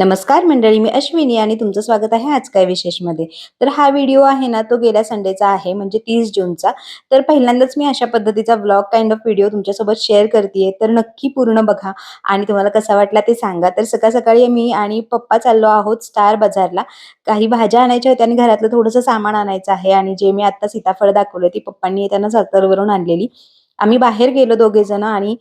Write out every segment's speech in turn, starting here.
नमस्कार मंडळी मी अश्विनी आणि तुमचं स्वागत आहे आज काय विशेषमध्ये. तर हा व्हिडिओ आहे ना तो गेल्या संडेचा आहे म्हणजे तीस जूनचा. तर पहिल्यांदाच मी अशा पद्धतीचा ब्लॉग काइंड ऑफ व्हिडिओ तुमच्यासोबत शेअर करते तर नक्की पूर्ण बघा आणि तुम्हाला कसा वाटला ते सांगा. तर सकाळ सकाळी मी आणि पप्पा चाललो आहोत स्टार बाजारला. काही भाज्या आणायच्या होत्या आणि घरातलं थोडंसं सामान आणायचं आहे आणि जे मी आता सीताफळ दाखवलं ती पप्पांनी त्यांना सत्तरवरून आणलेली. आम्ही बाहेर गेलो दोघे जण आणि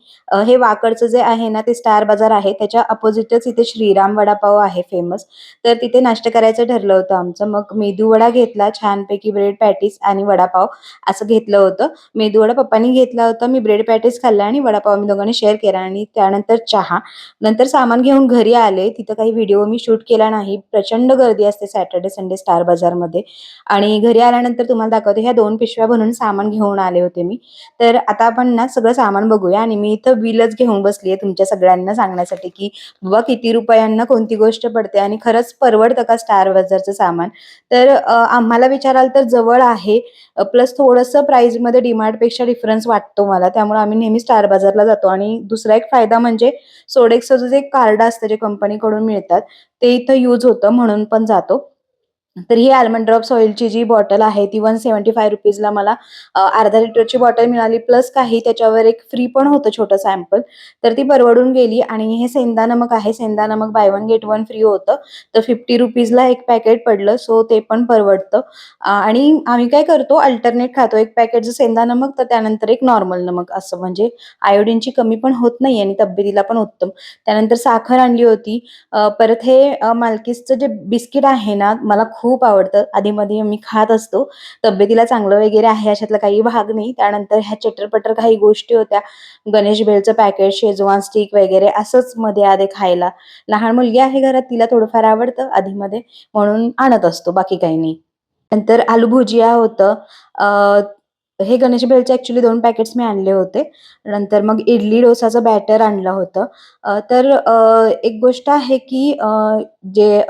हे वाकडचं जे आहे ना ते स्टार बाजार आहे त्याच्या अपोजिटच इथे श्रीराम वडापाव आहे फेमस तर तिथे नाश्ता करायचं ठरलं होतं आमचं. मग मेदू वडा घेतला छानपैकी ब्रेड पॅटीस आणि वडापाव असं घेतलं होतं. मेदू वडा पप्पांनी घेतला होता मी ब्रेड पॅटीस खाल्ला आणि वडापाव मी दोघांनी शेअर केला आणि त्यानंतर चहा. नंतर सामान घेऊन घरी आले. तिथं काही व्हिडिओ मी शूट केला नाही. प्रचंड गर्दी असते सॅटर्डे संडे स्टार बाजारमध्ये. आणि घरी आल्यानंतर तुम्हाला दाखवते ह्या दोन पिशव्या भरून सामान घेऊन आले होते मी. तर आता आपण ना सगळं सामान बघूया आणि मी इथं बिलच घेऊन बसली आहे तुमच्या सगळ्यांना सांगण्यासाठी की बाबा किती रुपयांना कोणती गोष्ट पडते आणि खरंच परवडतं का स्टार बाजारचं सामान? तर आम्हाला विचाराल तर जवळ आहे. प्लस थोडंसं प्राईजमध्ये डीमार्टपेक्षा डिफरन्स वाटतो मला. त्यामुळे आम्ही नेहमी स्टार बाजारला जातो. आणि दुसरा एक फायदा म्हणजे सोडेक्सचं जे कार्ड असतं जे कंपनीकडून मिळतात ते इथं यूज होतं म्हणून पण जातो. तर ही आल्मंड ड्रॉप्स ऑइलची जी बॉटल आहे ती वन सेव्हन्टी फाय रुपीजला मला अर्धा लिटरची बॉटल मिळाली. प्लस काही त्याच्यावर एक फ्री पण होतं छोटं सॅम्पल तर ती परवडून गेली आणि हे सेंदा नमक आहे. सेंदा नमक buy one get one free होतं. तर फिफ्टी रुपीजला एक पॅकेट पडलं सो ते पण परवडतं. आणि आम्ही काय करतो अल्टरनेट खातो. एक पॅकेटचं सेंदा नमक तर त्यानंतर एक नॉर्मल नमक असं. म्हणजे आयोडीनची कमी पण होत नाही आणि तब्येतीला पण उत्तम. त्यानंतर साखर आणली होती. परत हे मालकीसचं जे बिस्किट आहे ना मला खूप खूप आवडतं. आधीमध्ये मी खात असतो. तब्येतीला चांगलं वगैरे आहे अशातला काही भाग नाही. त्यानंतर ह्या चटरपटर काही गोष्टी होत्या. गणेश भेळचं पॅकेट शेजवान स्टिक वगैरे असंच मध्ये आधे खायला. लहान मुलगी आहे घरात तिला थोडंफार आवडतं आधीमध्ये. म्हणून आणत असतो बाकी काही नाही. नंतर आलू भुजिया होतं. हे गणेश भेळचे ऍक्च्युली दोन पॅकेट्स मी आणले होते. नंतर मग इडली डोसाचं बॅटर आणलं होतं. तर एक गोष्ट आहे की जे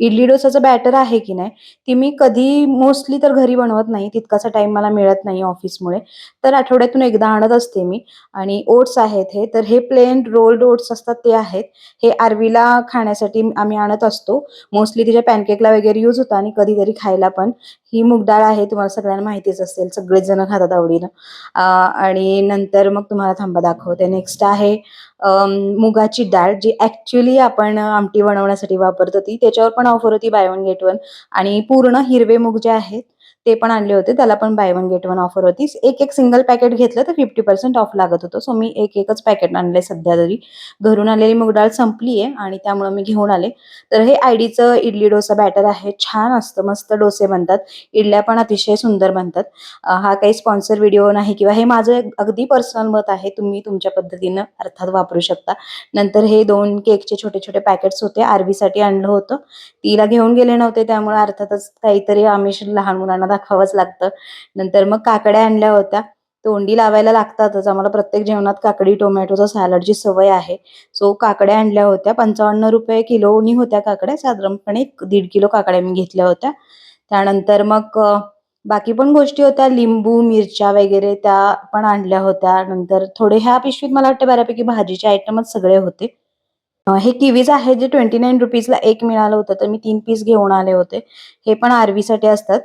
इडली डोसाचं बॅटर आहे की नाही ती मी कधी मोस्टली तर घरी बनवत नाही तितकासा टाइम मला मिळत नाही ऑफिसमुळे तर आठवड्यातून एकदा आणत असते मी. आणि ओट्स आहेत हे तर हे प्लेन रोल्ड ओट्स असतात ते आहेत. हे आरवीला खाण्यासाठी आम्ही आणत असतो. मोस्टली तिच्या पॅनकेकला वगैरे यूज होतं आणि कधीतरी खायला पण. ही मूग डाळ आहे तुम्हाला सगळ्यांना माहितीच असेल सगळेच जण खातात आवडीनं. आणि नंतर मग तुम्हाला थांबा दाखवते. नेक्स्ट आहे मुगाची डाळ जी ऍक्च्युली आपण आमटी बनवण्यासाठी वापरतो ती त्याच्यावर पण ऑफर होती बाय वन गेट वन आणि पूर्ण हिरवे मूग जे आहेत ते पण आणले होते. त्याला पण buy one get one offer होती. एक एक सिंगल पॅकेट घेतलं तर फिफ्टी पर्सेंट ऑफ लागत होतं. सो मी एक एकच पॅकेट आणले सध्या तरी. घरून आलेली मूग डाळ संपली आहे आणि त्यामुळे मी घेऊन आले. तर हे आयडीचं इडली डोसा बॅटर आहे. छान असतं. मस्त डोसे बनतात. इडल्या पण अतिशय सुंदर बनतात. हा काही स्पॉन्सर व्हिडिओ नाही किंवा हे माझं एक अगदी पर्सनल मत आहे. तुम्ही तुमच्या पद्धतीनं अर्थात वापरू शकता. नंतर हे दोन केकचे छोटे छोटे पॅकेट्स होते. आरवीसाठी आणलं होतं. तिला घेऊन गेले नव्हते. त्यामुळे अर्थातच काहीतरी आमिष लहान मुलांना दाखवावंच लागतं. नंतर मग काकड्या आणल्या होत्या. तोंडी लावायला लागतातच. आम्हाला प्रत्येक जेवणात काकडी टोमॅटोचा सॅलडची सवय आहे. सो काकड्या आणल्या होत्या. पंचावन्न रुपये किलोनी होत्या काकड्या. साधारणपणे दीड किलो काकड्या मी घेतल्या होत्या. त्यानंतर मग बाकी पण गोष्टी होत्या. लिंबू मिरच्या वगैरे त्या पण आणल्या होत्या. नंतर थोडे ह्या पिशवीत मला वाटतं बऱ्यापैकी भाजीचे आयटमच सगळे होते. हे किवीज आहे जे ट्वेंटी नाईन रुपीजला एक मिळालं होतं तर मी तीन पीस घेऊन आले होते. हे पण आरवीसाठी असतात.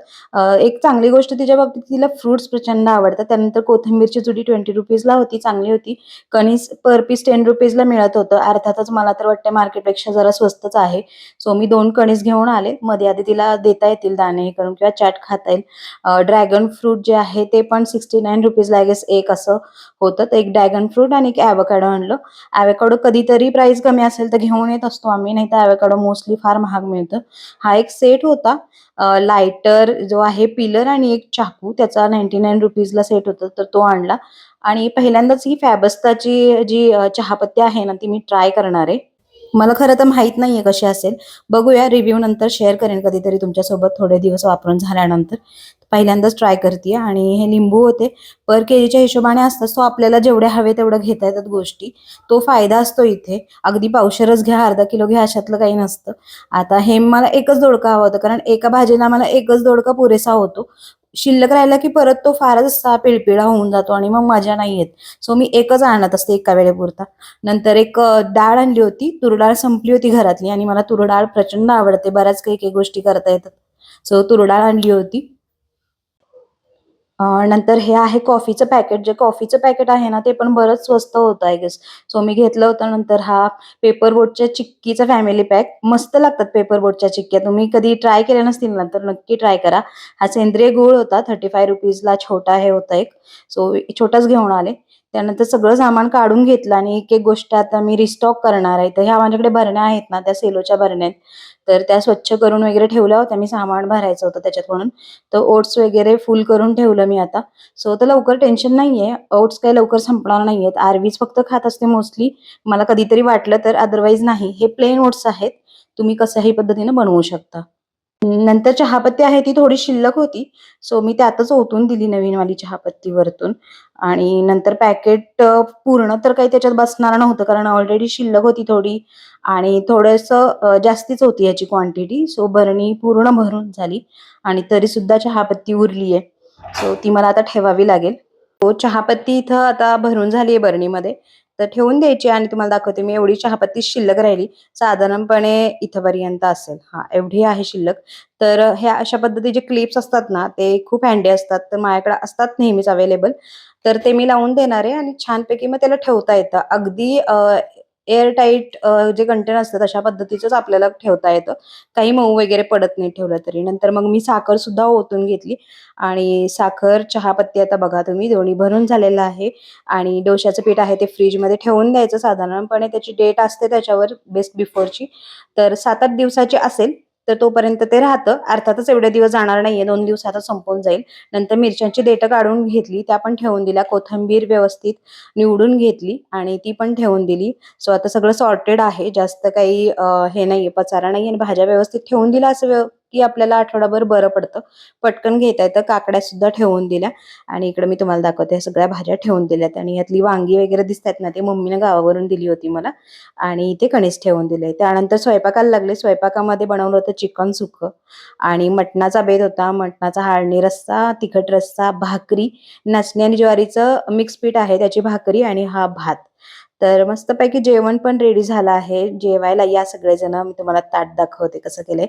एक चांगली गोष्ट तिच्या बाबतीत तिला फ्रुट्स प्रचंड आवडतात. त्यानंतर कोथिंबीरची जुडी ट्वेंटी रुपीजला होती चांगली होती. कणीस पर पीस टेन रुपीजला मिळत होतं. अर्थातच मला तर वाटतं मार्केटपेक्षा जरा स्वस्तच आहे. सो मी दोन कणीस घेऊन आले. मध्ये आधी तिला देता येतील दाणे हे करून किंवा चाट खाता येईल. ड्रॅगन फ्रूट जे आहे ते पण सिक्स्टी नाईन रुपीजला गेस एक असं होतं. तर एक ड्रॅगन फ्रूट आणि एक ॲवोकॅडो आणलं. ॲवोकॅडो कधीतरी प्राइस कमी असेल तर घेऊन येत असतो आम्ही नाही तर ॲवोकॅडो मोस्टली फार महाग मिळतं. हा एक सेट होता. लायटर जो आहे पिलर आणि एक चाकू त्याचा नाईन्टी नाईन रुपीजला सेट होता तर तो आणला. आणि पहिल्यांदाच ही फॅबस्ताची जी चहापत्ती आहे ना ती मी ट्राय करणार आहे. मला खरं तर माहीत नाहीये कशी असेल. बघूया रिव्ह्यू नंतर शेअर करेन कधीतरी तुमच्यासोबत थोडे दिवस वापरून झाल्यानंतर. पहिल्यांदाच ट्राय करते आणि हे लिंबू होते. पर केजीच्या हिशोबाने असतात सो आपल्याला जेवढे हवे तेवढं घेता येतात गोष्टी. तो फायदा असतो इथे. अगदी पावशरच घ्या अर्धा किलो घ्या अशातलं काही नसतं. आता हे मला एकच दोडका हवा होता कारण एका भाजीला मला एकच दोडका पुरेसा होतो. शिल्लक राहिला की परत तो फारच असा पिळपिळा होऊन जातो आणि मग मजा नाही येत. सो मी एकच आणत असते एका वेळेपुरता. नंतर एक डाळ आणली होती. तुरडाळ संपली होती घरातली आणि मला तुरडाळ प्रचंड आवडते. बऱ्याच काही काही गोष्टी करता येतात. सो तुरडाळ आणली होती. नंतर हे आहे कॉफीचं पॅकेट. जे कॉफीचं पॅकेट आहे ना ते पण बरंच स्वस्त होतं आय गेस सो मी घेतलं होतं नंतर हा पेपर बोटच्या चिक्कीचा फॅमिली पॅक मस्त लागतात पेपर बोटच्या चिक्क्या. तुम्ही कधी ट्राय केल्या नसतील ना तर नक्की ट्राय करा. हा सेंद्रिय गूळ होता थर्टी फाय रुपीजला छोटा हे होता एक. सो छोटाच घेऊन आले. त्यानंतर सगळं सामान काढून घेतलं आणि एक एक गोष्ट आता मी रिस्टॉक करणार आहे. तर ह्या माझ्याकडे भरण्या आहेत ना त्या सेलोच्या भरण्या तर त्या स्वच्छ करून वगैरे ठेवल्या होत्या. मी सामान भरायचं होतं त्याच्यात म्हणून. तर ओट्स वगैरे फुल करून ठेवलं मी आता. सो तर लवकर टेन्शन नाहीये. ओट्स काही लवकर संपणार नाहीयेत. आरवीज फक्त खात असते मोस्टली. मला कधीतरी वाटलं तर अदरवाईज नाही. हे प्लेन ओट्स आहेत. तुम्ही कशाही पद्धतीने बनवू शकता. नंतर चहापत्ती आहे ती थोडी शिल्लक होती. सो मी त्यातच ओतून दिली नवीनवाली चहापत्ती वरतून. आणि नंतर पॅकेट पूर्ण तर काही त्याच्यात बसणार नव्हतं कारण ऑलरेडी शिल्लक होती थोडी. आणि थोडंसं जास्तीच होती याची क्वांटिटी सो भरणी पूर्ण भरून झाली. आणि तरी सुद्धा चहापत्ती उरली आहे सो ती मला आता ठेवावी लागेल. हो चहापत्ती इथं आता भरून झाली आहे बरणीमध्ये. तर ठेवून द्यायची आणि तुम्हाला दाखवते मी एवढी चहापत्ती शिल्लक राहिली. साधारणपणे इथंपर्यंत असेल. हा एवढी आहे शिल्लक. तर ह्या अशा पद्धतीचे क्लिप्स असतात ना ते खूप हँडी असतात. तर माझ्याकडे असतात नेहमीच अवेलेबल तर ते मी लावून देणार आहे आणि छानपैकी मग त्याला ठेवता येतं. अगदी एअर टाईट जे कंटेनर असतात अशा पद्धतीचंच आपल्याला ठेवता येतं. काही मऊ वगैरे पडत नाही ठेवलं तरी. नंतर मग मी साखर सुद्धा ओतून घेतली. आणि साखर चहापत्ती आता बघा तुम्ही दोन्ही भरून झालेलं आहे. आणि डोशाचं पीठ आहे ते फ्रीजमध्ये ठेवून द्यायचं साधारणपणे. त्याची डेट असते त्याच्यावर बेस्ट बिफोरची तर सात आठ दिवसाची असेल. तर तोपर्यंत ते राहतं. अर्थातच एवढे दिवस जाणार नाहीये. दोन दिवसातच संपून जाईल. नंतर मिरच्यांची देठं काढून घेतली. त्या पण ठेवून दिल्या. कोथंबीर व्यवस्थित निवडून घेतली आणि ती पण ठेवून दिली. सो आता सगळं सॉर्टेड आहे. जास्त काही हे नाहीये. पचारा नाही आणि भाज्या व्यवस्थित ठेवून दिल्या असं व्यव- की आपल्याला आठवडाभर बरं पडतं. पटकन घेता येतं काकड्या सुद्धा ठेवून दिल्या. आणि इकडे मी तुम्हाला दाखवते ह्या सगळ्या भाज्या ठेवून दिल्यात. आणि यातली वांगी वगैरे दिसतात ना ते मम्मीने गावावरून दिली होती मला. आणि इथे कणीस ठेवून दिले त्यानंतर स्वयंपाकाला लागले. स्वयंपाकामध्ये बनवलं होतं चिकन सुकं आणि मटणाचा बेत होता. मटणाचा हाळणी रस्सा तिखट रस्सा भाकरी. नाचणी आणि ज्वारीचं मिक्स पीठ आहे त्याची भाकरी आणि हा भात. तर मस्तपैकी जेवण पण रेडी झालं आहे. जेवायला या सगळेजण. मी तुम्हाला ताट दाखवते कसं केलंय.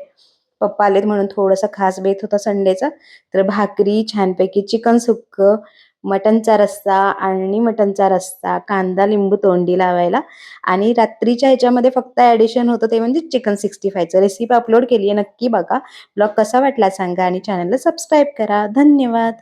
पप्पा आलेत म्हणून थोडासा खास बेत होता संडेचा. तर भाकरी छानपैकी चिकन सुक्क मटनचा रस्सा आणि मटनचा रस्सा कांदा लिंबू तोंडी लावायला. आणि रात्रीच्या ह्याच्यामध्ये फक्त ॲडिशन होतं ते म्हणजे चिकन सिक्स्टी फायचं रेसिपी अपलोड केली आहे नक्की बघा. ब्लॉग कसा वाटला सांगा आणि चॅनलला सबस्क्राईब करा. धन्यवाद.